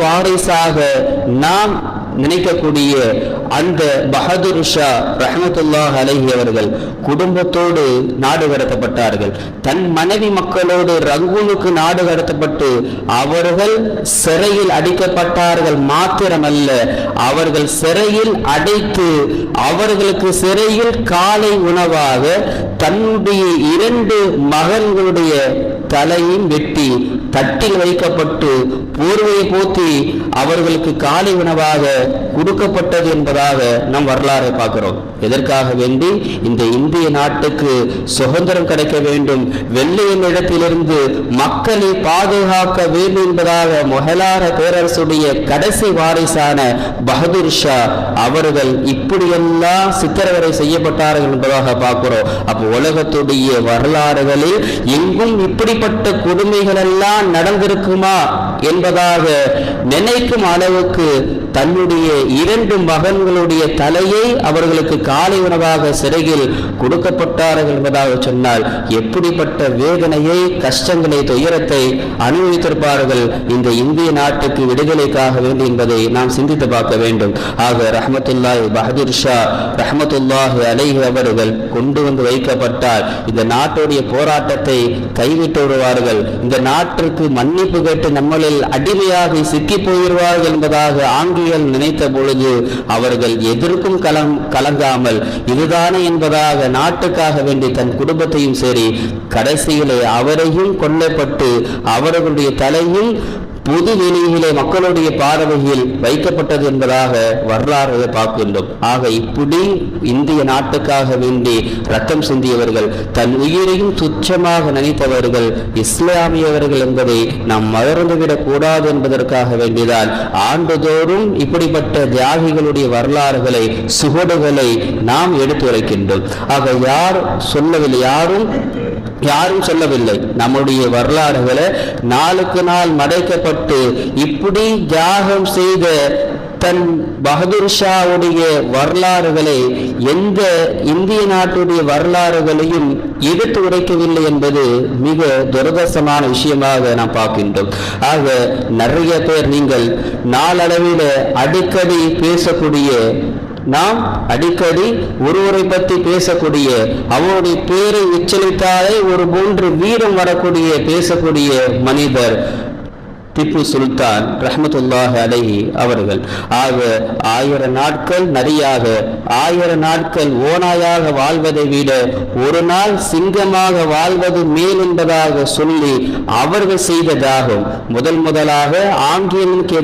வாரிசாக நாம் நினைக்கக்கூடிய அந்த பஹதூர் ஷா ரஹமத்துல்லாஹ் அலஹி அவர்கள் குடும்பத்தோடு நாடு கடத்தப்பட்டார்கள். தன் மனைவி மக்களோடு ரங்கூனுக்கு நாடு கடத்தப்பட்டு அவர்கள் சிறையில் அடிக்கப்பட்டார்கள் மாத்திரமல்ல அவர்கள் சிறையில் அடைத்து அவர்களுக்கு சிறையில் காலை உணவாக தன்னுடைய இரண்டு மகன்களுடைய தலையும் வெட்டி தட்டில் வைக்கப்பட்டு போர்வையை போத்தி அவர்களுக்கு காலை உணவாக கொடுக்கப்பட்டது என்பதாக நாம் வரலாறை பார்க்கிறோம். எதற்காக வேண்டி? இந்த இந்திய நாட்டுக்கு சுதந்திரம் கிடைக்க வேண்டும். வெள்ளையின் இடத்திலிருந்து மக்களை பாதுகாக்க வேண்டும் என்பதாக மொஹலார பேரரசுடைய கடைசி வாரிசான பகதூர் ஷா அவர்கள் இப்படியெல்லாம் சித்திரவதை செய்யப்பட்டார்கள் என்பதாக பார்க்கிறோம். அப்போ உலகத்துடைய வரலாறுகளில் எங்கும் இப்படிப்பட்ட கொடுமைகள் எல்லாம் நடந்திருக்குமா என்பதாக நினைக்கும் அளவுக்கு தன்னுடைய இரண்டு மகன்களுடைய தலையை அவர்களுக்கு காலை உணவாக சிறையில் கொடுக்கப்பட்டார்கள் என்பதாக சொன்னால் எப்படிப்பட்ட வேதனையை கஷ்டங்களை துயரத்தை அனுபவித்திருப்பார்கள் இந்த இந்திய நாட்டுக்கு விடுதலைக்காக வேண்டும் என்பதை நாம் சிந்தித்து பார்க்க வேண்டும். ஆக ரஹமத்துல்லாஹ் பஹதூர் ஷா ரஹமத்துல்லாஹ் அலைஹி அவர்கள் கொண்டு வந்து வைக்கப்பட்டால் இந்த நாட்டுடைய போராட்டத்தை கைவிட்டு விடுவார்கள். இந்த நாட்டிற்கு மன்னிப்பு கேட்டு நம்மளில் அடிமையாக சிக்கி போயிடுவார்கள் என்பதாக ஆங்கிலேயர் நினைத்த பொழுது அவர்கள் எதற்கும் கலம் கலங்காமல் இதுதானே என்பதாக நாட்டுக்காக வேண்டி தன் குடும்பத்தையும் சரி கடைசியிலே அவரையும் கொல்லப்பட்டு அவர்களுடைய தலையில் பொது வெளியிலே மக்களுடைய பார்வையில் வைக்கப்பட்டது என்பதாக வரலாறு பார்க்கின்றோம். ஆக இப்படி இந்திய நாட்டுக்காக வேண்டி ரத்தம் சிந்தியவர்கள் தன் உயிரையும் துச்சமாக நினைத்தவர்கள் இஸ்லாமியவர்கள் என்பதை நாம் மறந்துவிடக் கூடாது என்பதற்காக வேண்டிதான் ஆண்டுதோறும் இப்படிப்பட்ட தியாகிகளுடைய வரலாறுகளை சுகடுகளை நாம் எடுத்துரைக்கின்றோம். ஆக யார் சொல்லவில்லை யாரும் யாரும் சொல்லவில்லை. நம்முடைய வரலாறுகளை நாளுக்கு நாள் மடைக்கப்பட்டு இப்படி தியாகம் செய்த தன் பகதூர் ஷாவுடைய வரலாறுகளை எந்த இந்திய நாட்டுடைய வரலாறுகளையும் எடுத்து உரைக்கவில்லை என்பது மிக துரதர்சமான விஷயமாக நாம் பார்க்கின்றோம். ஆக நிறைய பேர் நீங்கள் நாளளவில் அடிக்கடி பேசக்கூடிய நாம் அடிக்கடி ஒருவரை பற்றி பேசக்கூடிய அவருடைய பேரை உச்சரித்தாலே ஒரு போன்று வீரம் வரக்கூடிய பேசக்கூடிய மனிதர் திப்பு சுல்தான் ரஹமத்துல்லாஹ் அலஹி அவர்கள். ஆக ஆயிரம் நாட்கள் நரியாக ஆயிரம் நாட்கள் ஓனாயாக வாழ்வதை விட ஒரு நாள் சிங்கமாக வாழ்வது மேல் என்பதாக சொல்லி அவர்கள் செய்ததாகும் முதல் முதலாக ஆங்கிலேயனுக்கு